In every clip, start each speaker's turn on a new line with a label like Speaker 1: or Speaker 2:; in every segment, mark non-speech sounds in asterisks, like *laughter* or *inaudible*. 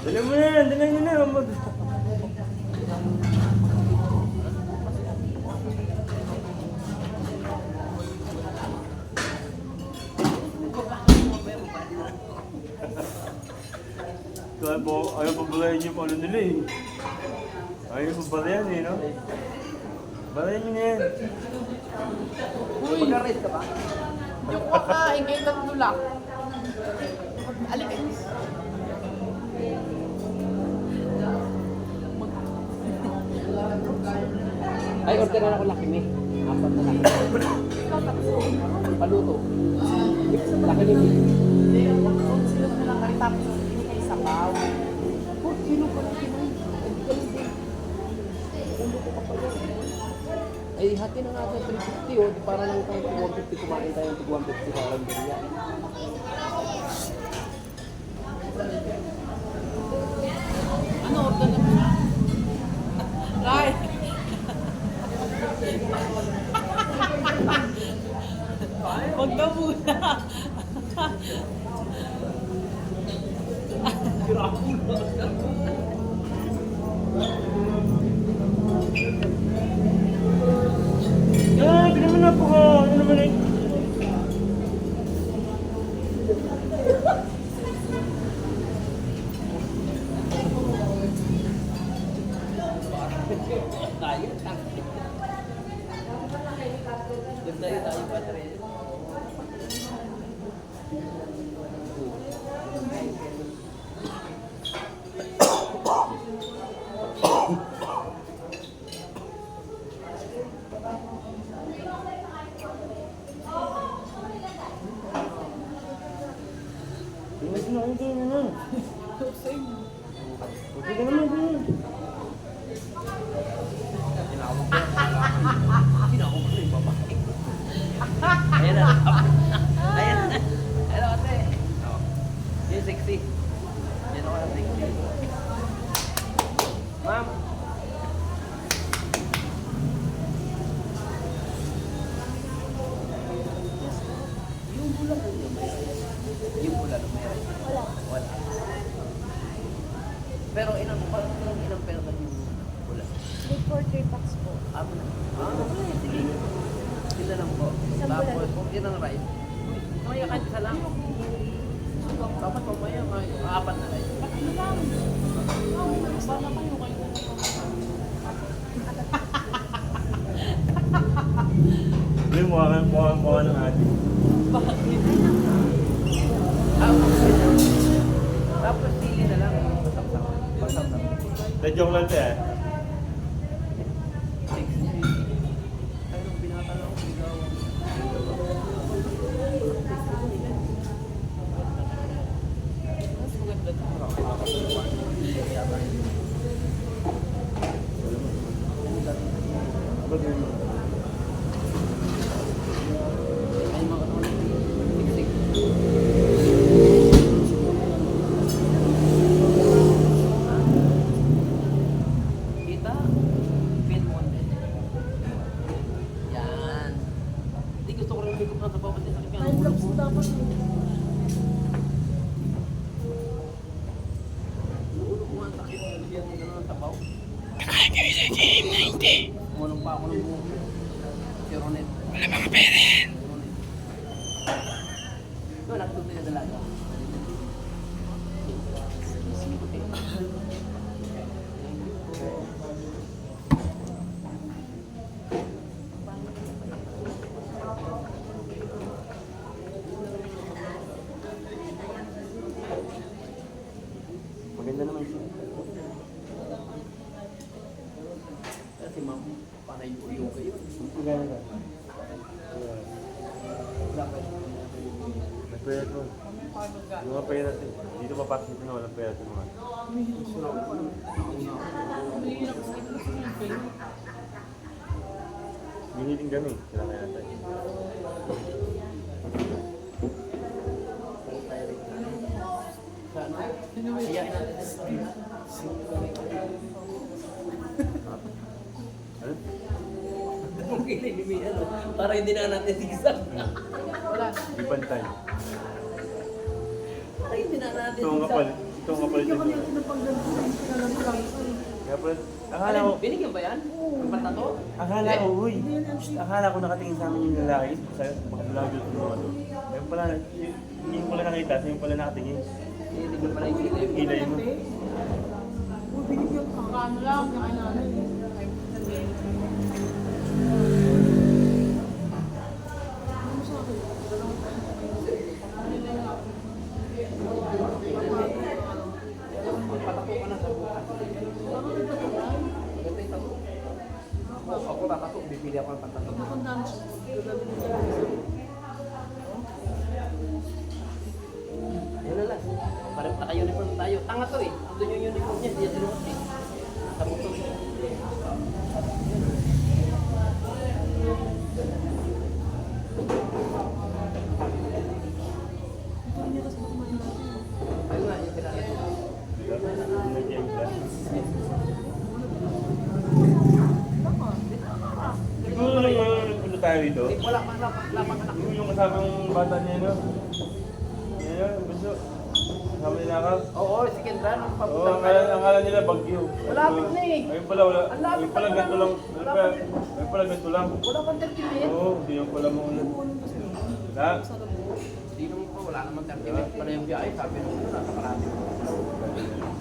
Speaker 1: Dala mo na, dala nyo na. Kaya po, ayaw pa balayan yung ano nila eh. Ayaw pa balayan eh, no? Balayan nyo na yan.
Speaker 2: Mag-rate ka ba?
Speaker 3: Yung kakain kayo tatlo lang. Alin eh.
Speaker 2: Ay, order na ako laki Ay, hati na sa 350 oh. Di para lang tayo 150 kumain tayo ng 150 sa walang biryani.
Speaker 3: Ano order na mo? Right. Huwag na muna.
Speaker 1: Ah,
Speaker 2: yun ang ride, mamaya kahit isa lang. Dapat mamaya, may apat na ride.
Speaker 3: Ano lang? Sana kayo kayo.
Speaker 1: Hindi, mukha ka, mukha, mukha ng ate.
Speaker 3: Bakit?
Speaker 2: Tapos, sili na lang. Pasap-sap. Pasap-sap.
Speaker 1: Na-joke lang tayo.
Speaker 2: Six. Ay, nung binata lang ako, bigaw.
Speaker 3: Mas maganda to.
Speaker 1: Ba't yun?
Speaker 2: Ay, mga ano, six-six. Kita, pin mo konti. Yan. Hindi gusto ko rin bigok na tabaw kasi sakit nga.
Speaker 4: Five blocks dapat po.
Speaker 2: Ulo ko nga ang sakit. Nalagyan ko na ng tabaw. Kakain kami sa game na hindi. Kumanong pa ako ng buhok. Si Ronet. Wala mga pera yan.
Speaker 1: Maganda naman siya.
Speaker 2: Kasi ma'am, panay yung kayo.
Speaker 1: Ang ganda ka.
Speaker 2: Dapat.
Speaker 1: May pera to. Yung mga pera to. Dito papasok na walang pera mga.
Speaker 3: Sa kayo.
Speaker 1: Hinihiling kami.
Speaker 2: Iyakin natin.
Speaker 1: Ano?
Speaker 2: Kung kinilimi, ano, para hindi na natin tigsan.
Speaker 3: Wala.
Speaker 1: Di pantay.
Speaker 2: Para hindi na natin
Speaker 1: Ito ang kapal. Ito ang kapal dito. Kaya pala, akala ko,
Speaker 2: Binigyan ba yan? Ang patato?
Speaker 1: akala ko, uy. Akala ko nakatingin sa amin yung lalaki. Sa makapulago ito naman. Kaya pala, hindi ko pala nakita. Sa'yo pala nakatingin.
Speaker 2: Hindi ko pala yung kilay.
Speaker 1: Mo.
Speaker 3: Binigyan ka. Ano lang, namin.
Speaker 2: Patato ka na sa bukas. Maganda yung tato. Ako, ako tatato, bibili ako ng patato. Yun na lang. Parang naka-uniform tayo. Tanga to eh. Andun yung uniform niya, hindi niya sinuot eh. Sa motor. Ayun nga, yung pinala ko.
Speaker 1: Nag-game ka. Siguro lang yung punta tayo dito.
Speaker 2: Eh, Wala pa, wala pa, wala pa anak.
Speaker 1: Yung kasama yung bata niya, no? Yan yun, gusto. Kasama nila ka.
Speaker 2: Oo, si Kendra, nung
Speaker 1: Oo,
Speaker 2: papunta
Speaker 1: ang kala, ang kala nila Bagyo.
Speaker 2: Malapit na eh.
Speaker 1: Ayun pala, wala.
Speaker 2: Ang lapit
Speaker 1: Ayun pala,
Speaker 2: pa
Speaker 1: ganito
Speaker 2: lang.
Speaker 1: lang. Ayun
Speaker 2: Wala
Speaker 1: pala,
Speaker 2: pa.
Speaker 1: ayun pala, ganito lang.
Speaker 2: Wala pang 30 minutes.
Speaker 1: Oo, hindi yung pala mo ulit. Ha?
Speaker 2: Hindi naman pa, wala naman 30 minutes pala yung biyahe. Sabi nung ano, nasa kalahati.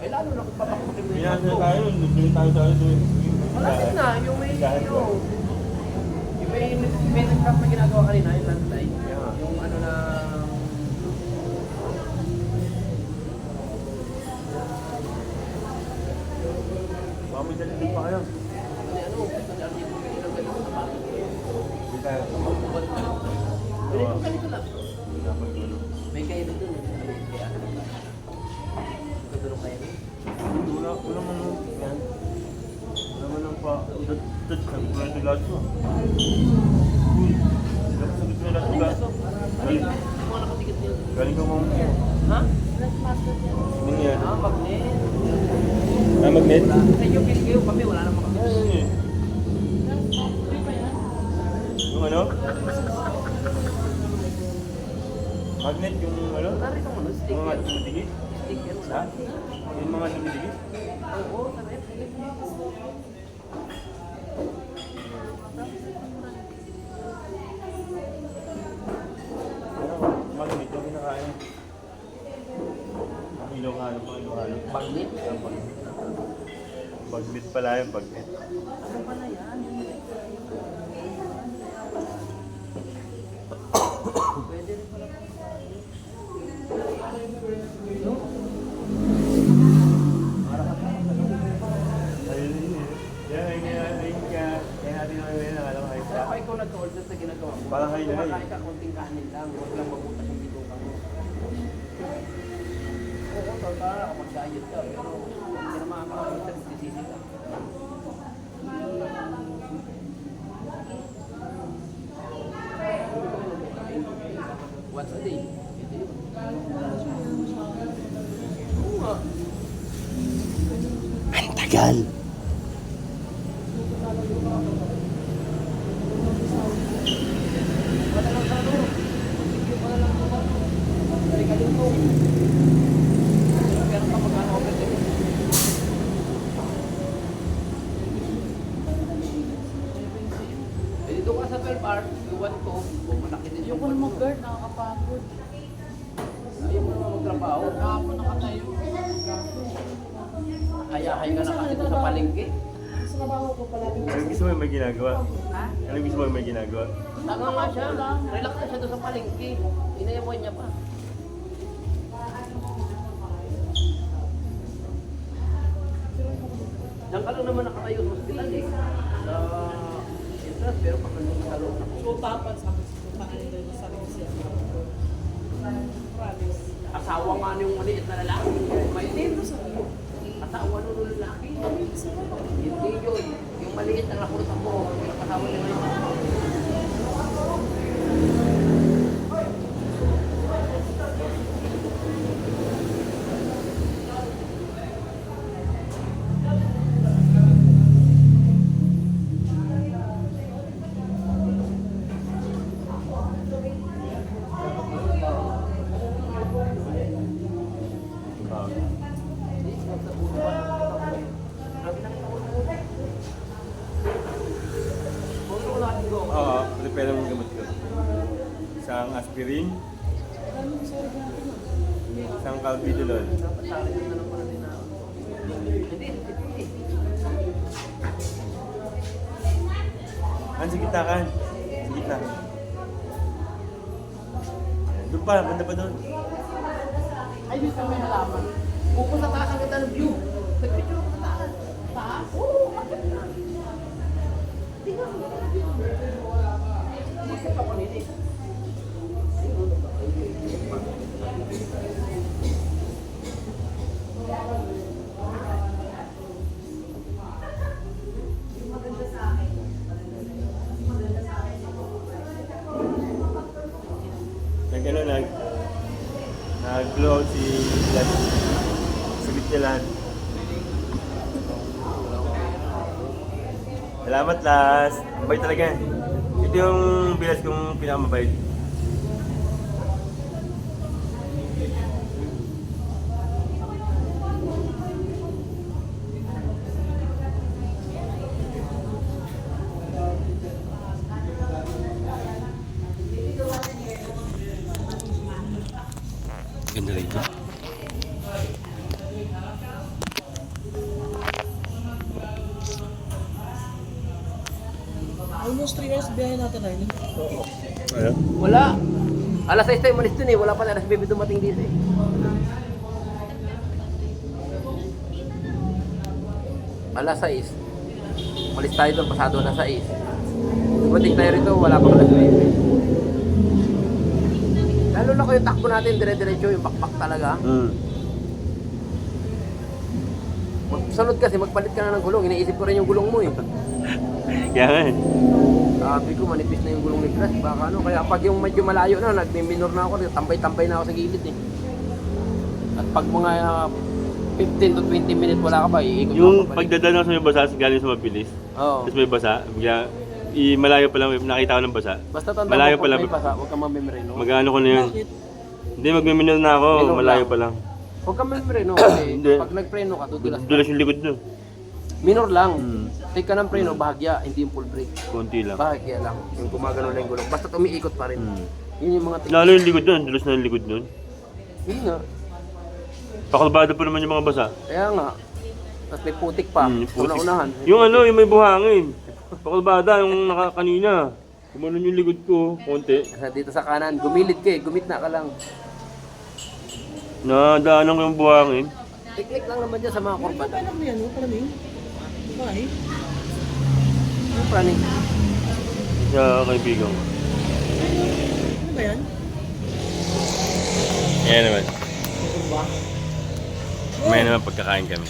Speaker 2: Eh, lalo na kung papakutin mo yung auto.
Speaker 1: tayo, nagbiling tayo tayo doon.
Speaker 2: Malapit na, yung may,
Speaker 1: Dahil
Speaker 2: yung may, may nag-craft na ginagawa kanina, yung landline.
Speaker 1: Yeah.
Speaker 2: Yung ano na,
Speaker 1: Baka may dalitin pa kayo.
Speaker 2: ano, ano, gusto ni Arjun, bumili ng ganito sa bahay.
Speaker 1: Hindi tayo.
Speaker 2: Na. Ganito, ganito lang.
Speaker 1: Dut, dut, sabi ko na ito lahat mo. Uy, sabi ko na lahat
Speaker 2: yung
Speaker 1: lahat.
Speaker 2: yung mga nakatikit niyo?
Speaker 1: Galing ko mong...
Speaker 2: Ha?
Speaker 1: Ano yan?
Speaker 2: Ah, magnet.
Speaker 1: Ah, magnet?
Speaker 2: Sa kayo kami, wala namang kami.
Speaker 1: Ano eh? Yung ano? Magnet yung ano?
Speaker 2: Narito mo, no? Stick
Speaker 1: mga
Speaker 2: yan.
Speaker 1: dumidikit?
Speaker 2: Stick yan.
Speaker 1: Ha? Yung mga dumidikit?
Speaker 2: Oo, narito.
Speaker 1: Ilocano pa, Ilocano.
Speaker 2: Magnet.
Speaker 1: Ah. Magnet pala yung magnet.
Speaker 2: Ano pala yan? Pwede rin pala. Nag-order sa ginagawa mo.
Speaker 1: Parang kayo na eh.
Speaker 2: Kumakain ka konting kanin lang. Huwag lang mabutas yung bituka mo. Oo, tata. Ako mag-diet ka. Pero hindi na makakakain sa magsisisi ka. Once a day. Ito yun. Oo nga. Wala lang sa ano. Wala lang sa ano. Balik ka dito. Pero pa magkano ako pwede. Eh, dito ka sa 12 hours, iwan ko, kung malaki din
Speaker 3: Yung kung mag-guard, nakakapagod.
Speaker 2: Ayaw mo naman magtrabaho.
Speaker 3: Kahapon nakatayo.
Speaker 2: Hayahay ka na kasi sa palengke.
Speaker 3: Sa trabaho ko palagi.
Speaker 1: Anong gusto mo yung may ginagawa?
Speaker 2: Ha?
Speaker 1: Anong gusto mo yung may ginagawa?
Speaker 2: Tama nga siya. Relax na siya doon sa palengke. Inayawan niya pa. Diyan ka lang naman nakatayo sa hospital eh. Sa entrance, pero pag nandun sa loob ako.
Speaker 3: So, tapan sa akin. Sarili siya. Promise.
Speaker 2: Asawa nga niyong maliit na lalaki. May din. Asawa nung lalaki. Hindi yun. Yung maliit na nakulot ako. Yung asawa niya ngayon.
Speaker 1: Ang sa gitna kan. Sa gitna. Doon pa, banda pa doon.
Speaker 3: Ay, di kami nalaman. Upo sa taas ang ng view. Nagpicture ako sa taas. Taas? Oo, ang ganda. Tingnan mo. Kasi pa panini.
Speaker 1: Nag Salamat, Las. Mabait talaga. Ito yung bilas kong pinakamabait.
Speaker 3: Almost 3 hours biyahe natin ay.
Speaker 1: Ano?
Speaker 2: Wala. Alas 6 tayo malis dun eh. Wala pa na alas 7 dumating dito eh. Alas 6. Malis tayo doon, pasado alas 6. Dumating tayo rito, wala pang alas 9. Lalo na ko yung takbo natin, dire-diretso, yung bakbak talaga.
Speaker 1: Hmm.
Speaker 2: Magsunod kasi, magpalit ka na ng gulong. Iniisip ko rin yung gulong mo eh. *laughs*
Speaker 1: Kaya nga eh.
Speaker 2: Sabi ko, manipis na yung gulong ni Flash. Baka ano, kaya pag yung medyo malayo na, nagmi-minor na ako, tambay-tambay na ako sa gilid eh. At pag mga ah, 15 to 20 minutes wala ka ba, iikot
Speaker 1: Yung
Speaker 2: ako
Speaker 1: pagdadaan sa may basa, galing sa mabilis.
Speaker 2: Oo.
Speaker 1: Tapos may basa, bigla, i malayo pa lang, nakita ko ng basa.
Speaker 2: Basta tanda
Speaker 1: Malayo
Speaker 2: mo,
Speaker 1: pa lang.
Speaker 2: may basa, huwag kang mamimreno.
Speaker 1: Mag-ano ko na yun. Hindi, magmiminor na ako,
Speaker 2: Minor
Speaker 1: malayo
Speaker 2: lang.
Speaker 1: pa lang.
Speaker 2: Huwag kang mamimreno *coughs* kasi pag nagpreno ka, tutulas ka.
Speaker 1: Dulas yung likod nun.
Speaker 2: Minor lang.
Speaker 1: Hmm.
Speaker 2: Take ka ng preno, bahagya, hindi yung full brake.
Speaker 1: Konti lang.
Speaker 2: Bahagya lang. Yung gumagano lang yung gulong. Basta umiikot pa rin.
Speaker 1: Hmm.
Speaker 2: Yun yung mga tik.
Speaker 1: Lalo yung likod nun, dulas na yung likod nun.
Speaker 2: Yun nga.
Speaker 1: Pakalbado pa naman yung mga basa.
Speaker 2: Kaya nga. Tapos may putik pa.
Speaker 1: Hmm, putik.
Speaker 2: Una-unahan.
Speaker 1: Yung ano, yung may buhangin. Pakalbada, yung naka kanina. Kumanon yung likod ko, konti.
Speaker 2: Sa dito sa kanan, gumilid ka eh. Gumitna ka lang.
Speaker 1: Nadaanan ko yung buhangin.
Speaker 2: Tiklik lang naman dyan sa mga kurbada.
Speaker 3: Alam mo yan, no? Bakit?
Speaker 2: Yung praning.
Speaker 1: Kaya kaibigan ko.
Speaker 3: Ano ba yan?
Speaker 1: Yan naman.
Speaker 3: Ano ba?
Speaker 1: May naman pagkakain kami.